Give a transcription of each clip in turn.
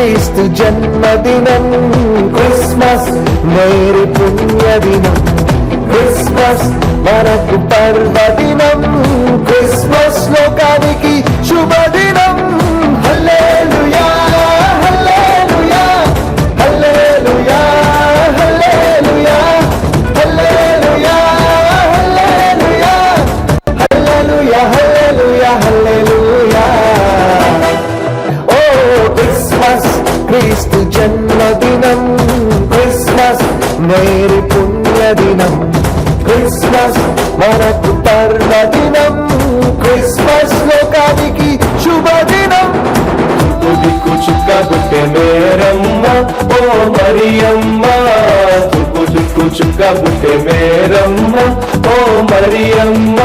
క్రీస్తు జన్మదినం Christmas merry పుణ్యదినం Christmas మనకు పర్వదినం క్రిస్మస్ లోకానికి శుభదినం. దినం క్రిస్మస్ మేరీ పుణ్యదినం క్రిస్మస్ మనకు పర్వదినం క్రిస్మస్ లోకానికి శుభదినం. తుదికు చుక్క గుట్టె మేరమ్మ ఓ మరియమ్మ. తుకు చుక్కు చుక్క గుట్టె మేరమ్మ ఓ మరియమ్మ.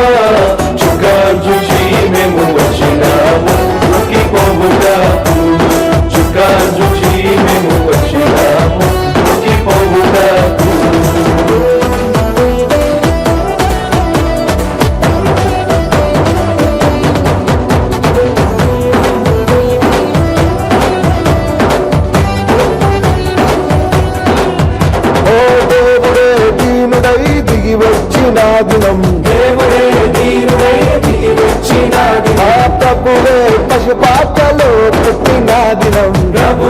దిగి వచ్చిన దినం. ప్రభువే పశుపాత్రలో పుట్టిన దినం. ప్రభు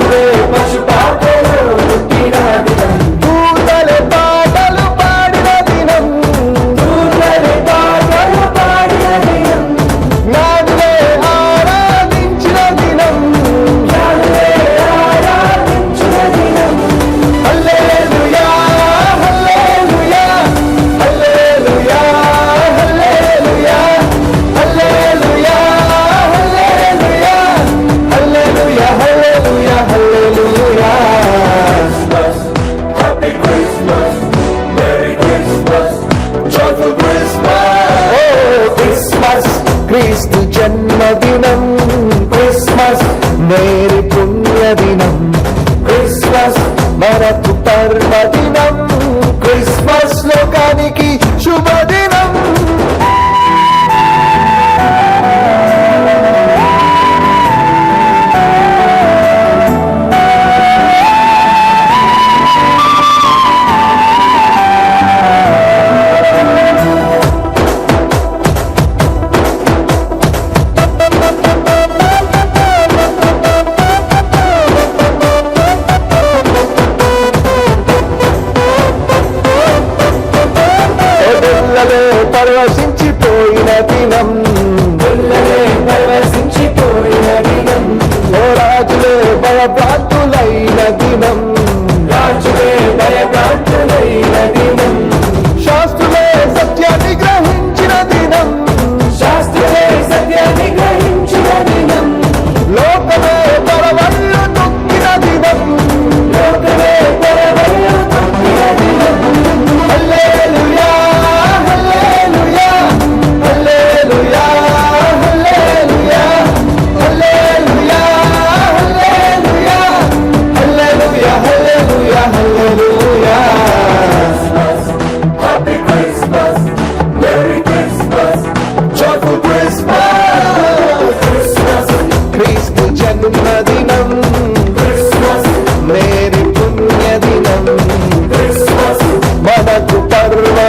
పరవశించిపోయిన దినం.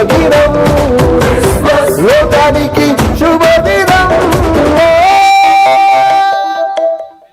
Gita.